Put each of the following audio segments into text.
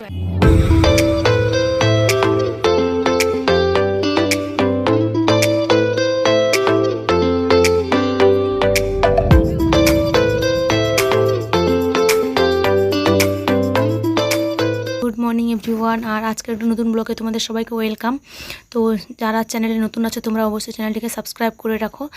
Good everyone আর আজকের একটা নতুন ব্লগে তোমাদের সবাইকে ওয়েলকাম তো যারা চ্যানেলে নতুন আছে, তোমরা অবশ্যই চ্যানেলটিকে সাবস্ক্রাইব করে রাখো।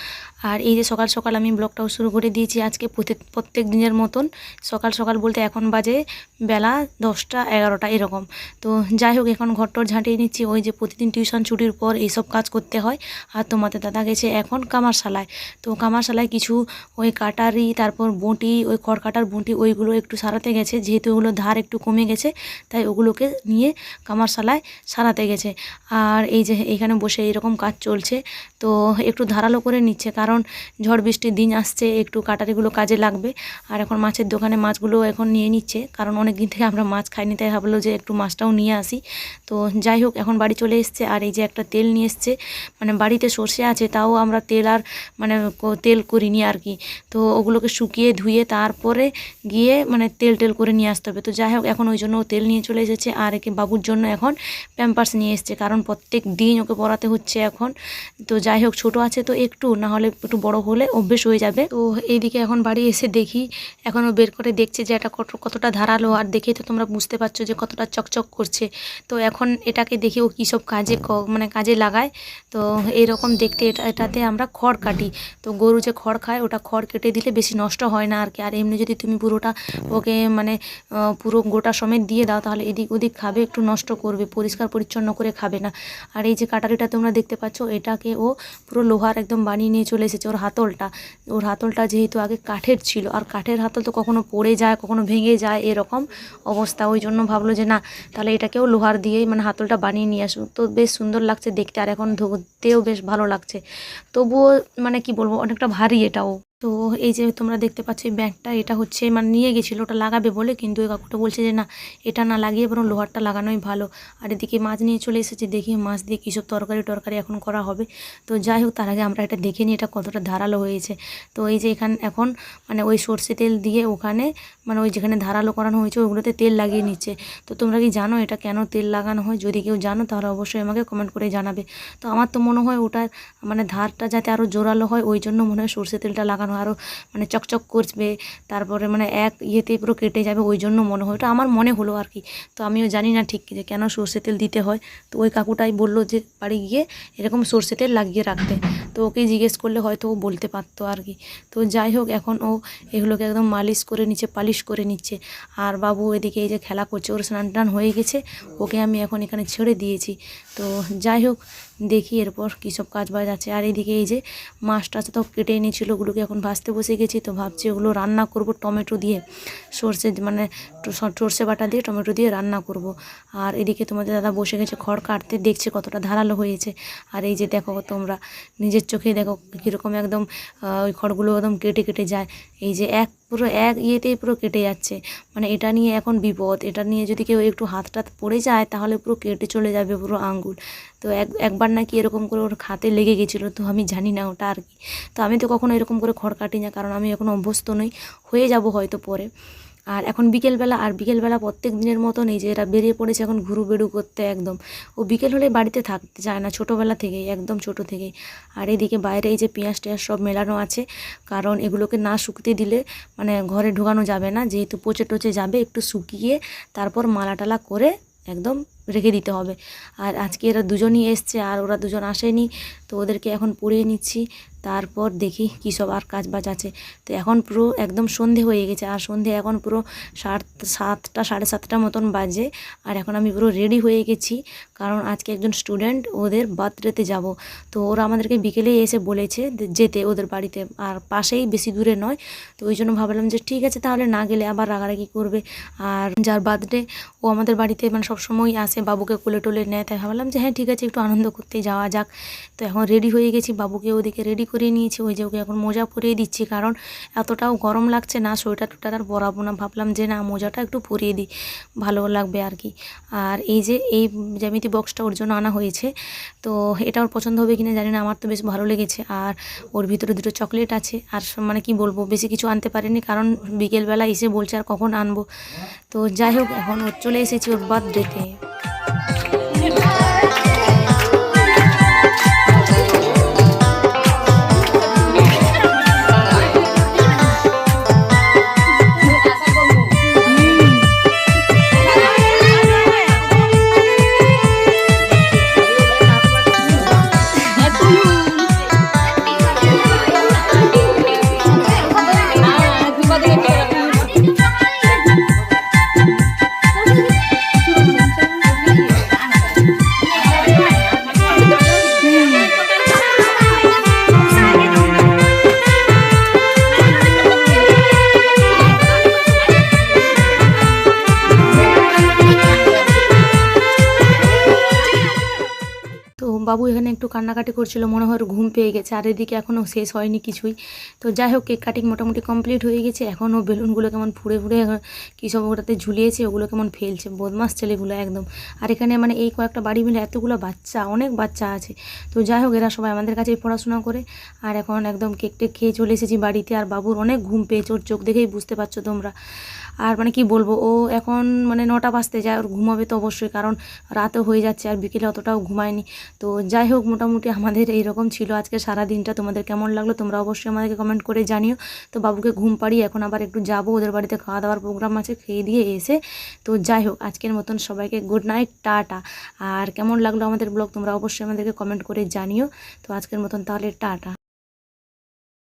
আর এই যে সকাল সকাল আমি ব্লগটাও শুরু করে দিয়েছি আজকে প্রত্যেক- দিনের মতন। সকাল সকাল বলতে এখন বাজে বেলা দশটা এগারোটা এরকম। তো যাই হোক, এখন ঘরটর ঝাঁটিয়ে নিচ্ছি। ওই যে প্রতিদিন টিউশন ছুটির পর এইসব কাজ করতে হয়। আর তোমাদের দাদা গেছে এখন কামারশালায়। তো কামারশালায় কিছু ওই কাটারি, তারপর বঁটি, ওই খড় কাটার বঁটি, ওইগুলো একটু সারাতে গেছে। যেহেতু ওগুলো ধার একটু কমে গেছে, তাই ওগুলোকে নিয়ে কামারশালায় সারাতে গেছে। আর এই যে এখানে বসে এরকম কাজ চলছে, তো একটু ধারালো করে নিচ্ছে কারণ ঝড় বৃষ্টির দিন আসছে, একটু কাটারিগুলো কাজে লাগবে। আর এখন মাছের দোকানে মাছগুলো এখন নিয়ে নিচ্ছে, কারণ অনেক দিন থেকে আমরা মাছ খাইনি, তাই ভাবলো যে একটু মাছটাও নিয়ে আসি। তো যাই হোক, এখন বাড়ি চলে এসছে আর এই যে একটা তেল নিয়ে এসছে মানে বাড়িতে সর্ষে আছে, তাও আমরা তেল আর মানে তেল করিনি আর কি। তো ওগুলোকে শুকিয়ে ধুয়ে তারপরে গিয়ে মানে তেল টেল করে নিয়ে আসতে হবে। তো যাই হোক, এখন ওই জন্য তেল নিয়ে চলে এসেছে। আর একে বাবুর জন্য এখন প্যাম্পার্স নিয়ে এসছে, কারণ প্রত্যেক দিন ওকে পড়াতে হচ্ছে এখন। তো যাই হোক, ছোটো আছে তো একটু, না হলে একটু বড় হলে অভ্যেস হয়ে যাবে। তো এইদিকে এখন বাড়ি এসে দেখি, এখনও বের করে দেখছে যে এটা কত কতটা ধারালো, আর দেখেই তো তোমরা বুঝতে পারছ যে কতটা চকচক করছে। তো এখন এটাকে দেখি ও কী সব কাজে মানে কাজে লাগায়। তো এইরকম দেখতে এটা এটাতে আমরা খড় কাটি। তো গরু যে খড় খায়, ওটা খড় কেটে দিলে বেশি নষ্ট হয় না আর কি। আর এমনি যদি তুমি পুরোটা ওকে মানে পুরো গোটা সমেত দিয়ে দাও, তাহলে এদিক ওদিক খাবে। একটু নষ্ট করবে, পরিষ্কার পরিচ্ছন্ন করে খাবে না। আর এই যে কাটারিটা তোমরা দেখতে পাচ্ছ, এটাকে ও পুরো লোহার একদম বানিয়ে নিয়ে চলে এসেছে ওর হাতলটা। ওর হাতলটা যেহেতু আগে কাঠের ছিল, আর কাঠের হাতল তো কখনো পড়ে যায়, কখনো ভেঙে যায় এরকম অবস্থা, ওই জন্য ভাবলো যে না, তাহলে এটাকেও লোহার দিয়েই মানে হাতলটা বানিয়ে নিয়ে আসুক। তো বেশ সুন্দর লাগছে দেখতে, আর এখন ধরতেও বেশ ভালো লাগছে। তবুও মানে কি বলব, অনেকটা ভারী এটাও তো এই যে তোমরা দেখতে পাচ্ছ এই ব্যাগটা, এটা হচ্ছে মানে নিয়ে গেছিল, ওটা লাগাবে বলে, কিন্তু ওই কাকুটা বলছে যে না, এটা না লাগিয়ে বরং লোহারটা লাগানোই ভালো। আর এদিকে মাছ নিয়ে চলে এসেছে, দেখি মাছ দিয়ে সব তরকারি টরকারি এখন করা হবে। তো যাই হোক, তার আগে আমরা এটা দেখে নিই, এটা কতটা ধারালো হয়েছে। তো এই যে এখানে, এখন মানে ওই সর্ষে তেল দিয়ে ওখানে মানে ওই যেখানে ধারালো করানো হয়েছে, ওগুলোতে তেল লাগিয়ে নিচ্ছে। তো তোমরা কি জানো এটা কেন তেল লাগানো হয়? যদি কেউ জানো, তাহলে অবশ্যই আমাকে কমেন্ট করে জানাবে। তো আমার তো মনে হয় ওটার মানে ধারটা যাতে আরও জোরালো হয়, ওই জন্য মনে হয় সর্ষে তেলটা লাগানো আরও মানে চকচক করবে, তারপরে মানে এক ইয়েতে পুরো কেটে যাবে ওই জন্য মনে হয়। ওটা আমার মনে হলো আর কি। তো আমিও জানি না ঠিক যে কেন সর্ষে তেল দিতে হয়। তো ওই কাকুটাই বলল যে বাড়ি গিয়ে এরকম সর্ষে তেল লাগিয়ে রাখতে। তো ওকে জিজ্ঞেস করলে হয়তো ও বলতে পারতো আর কি। তো যাই হোক, এখন ও এগুলোকে একদম মালিশ করে নিচ্ছে, পালিশ করে নিচ্ছে। আর বাবু এদিকে এই যে খেলা করছে, ওর স্নান টান হয়ে গেছে। ওকে আমি এখন এখানে ছেড়ে দিয়েছি। তো যাই হোক দেখি এরপর কী সব কাজ বাজ আছে। আর এদিকে এই যে মাছটা তো কেটে এনেছিল, ওগুলোকে এখন ভাজতে বসে গেছি, তো ভাবছি ওগুলো রান্না করব টমেটো দিয়ে। সর্ষে মানে সর্ষে বাটা দিয়ে টমেটো দিয়ে রান্না করব। আর এদিকে তোমাদের দাদা বসে গেছে খড় কাটতে, দেখছে কতটা ধারালো হয়েছে। আর এই যে দেখো তোমরা নিজের চোখে দেখো কীরকম একদম ওই খড়গুলো একদম কেটে কেটে যায়। এই যে এক পুরো এক ইয়েতেই পুরো কেটে যাচ্ছে। মানে এটা নিয়ে এখন বিপদ। এটা নিয়ে যদি কেউ একটু হাত টাত পড়ে যায়, তাহলে পুরো কেটে চলে যাবে পুরো আঙ্গুল। তো এক, একবার নাকি এরকম করে ওর খাতে লেগে গেছিল, তো আমি জানি না ওটা আর কি। তো আমি তো কখনো এরকম করে খড় কাটি না, কারণ আমি এখন অভ্যস্ত নই। হয়ে যাব হয়তো পরে। আর এখন বিকেলবেলা আর বিকেলবেলা প্রত্যেক দিনের মতন এই যে এরা বেরিয়ে পড়েছে এখন ঘুরু বেড়ু করতে একদম। ও বিকেল হলে বাড়িতে থাকতে চায় না, ছোটোবেলা থেকেই, একদম ছোট থেকেই। আর এদিকে বাইরে এই যে পেঁয়াজ টেঁয়াজ সব মেলানো আছে, কারণ এগুলোকে না শুকতে দিলে মানে ঘরে ঢোকানো যাবে না, যেহেতু পচে টচে যাবে, একটু শুকিয়ে তারপর মালা টালা করে একদম রেখে দিতে হবে। আর আজকে এরা দুজনই এসছে, আর ওরা দুজন আসেনি, তো ওদেরকে এখন পড়িয়ে নিচ্ছি। তারপর দেখি কী সব আর কাজ বাজ আছে। তো এখন পুরো একদম সন্ধে হয়ে গেছে আর সন্ধে এখন পুরো সাত, সাতটা, সাড়ে সাতটা মতন বাজে। আর এখন আমি পুরো রেডি হয়ে গেছি কারণ আজকে একজন স্টুডেন্ট ওদের বার্থডেতে যাব। তো ওরা আমাদেরকে বিকেলেই এসে বলেছে যেতে ওদের বাড়িতে। আর পাশেই বেশি দূরে নয়। তো ওই জন্য ভাবলাম যে ঠিক আছে তাহলে না গেলে আবার রাগারাগি করবে। আর যার বার্থডে ও আমাদের বাড়িতে মানে সবসময় আসে, বাবুকে কোলে টোলে নেয়। তাই ভাবলাম যে হ্যাঁ ঠিক আছে, একটু আনন্দ করতে যাওয়া যাক। তো এখন রেডি হয়ে গেছি, বাবুকে ওদিকে রেডি করে নিয়েছি, ওই যে ওকে এখন মোজা পরিয়ে দিচ্ছি। কারণ এতটাও গরম লাগছে না, সোয়েটার টোয়েটার আর পরাবো না। ভাবলাম যে না, মোজাটা একটু পরিয়ে দিই, ভালো লাগবে আর কি। আর এই যে, এই জ্যামিতি বক্সটা ওর জন্য আনা হয়েছে, তো এটা ওর পছন্দ হবে কিনা জানি না, আমার তো বেশ ভালো লেগেছে। আর ওর ভিতরে দুটো চকলেট আছে, আর মানে কি বলব, বেশি কিছু আনতে পারিনি, কারণ বিকেলবেলা এসে বলছে আর কখন আনব। তো যাই হোক, এখন ওর চলে এসেছি ওর বার্থডেতে। তো বাবু এখানে একটু কান্নাকাটি করছিল, মনে হয় ঘুম পেয়ে গেছে, আর এদিকে এখনও শেষ হয়নি কিছুই। তো যাই হোক, কেক কাটিং মোটামুটি কমপ্লিট হয়ে গেছে এখনও বেলুনগুলো কেমন ফুড়ে ফুড়ে কী সব ওটাতে ঝুলিয়েছে, ওগুলো কেমন ফেলছে, বদমাস ছেলেগুলো একদম। আর এখানে মানে এই কয়েকটা বাড়ি মিলে এতগুলো বাচ্চা, অনেক বাচ্চা আছে। তো যাই হোক, এরা সবাই আমাদের কাছেই পড়াশোনা করে, আর এখন একদম কেক টেক খেয়ে চলে এসেছি বাড়িতে, আর বাবুর অনেক ঘুম পেয়েছে, ওর চোখ দেখেই বুঝতে পারছ তোমরা। আর মানে কি বলব, ও এখন মানে নটা বাজতে যায়, ওর ঘুমাবে তো অবশ্যই, কারণ রাতও হয়ে যাচ্ছে, আর বিকেলে অতটাও ঘুমায়নি। তো যাই হোক, মোটামুটি আমাদের এইরকম ছিল আজকে সারা দিনটা তোমাদের কেমন লাগল তোমরা অবশ্যই আমাদেরকে কমেন্ট করে জানিও। তো বাবুকে ঘুম পাড়িয়ে এখন আবার একটু যাব, ওদের বাড়িতে খাওয়া দাওয়ার প্রোগ্রাম আছে, খেয়ে দিয়ে এসে। তো যাই হোক, আজকের মতন সবাইকে গুড নাইট টাটা। আর কেমন লাগল আমাদের ব্লগ তোমরা অবশ্যই আমাদেরকে কমেন্ট করে জানিও। তো আজকের মতন তাহলে টাটা।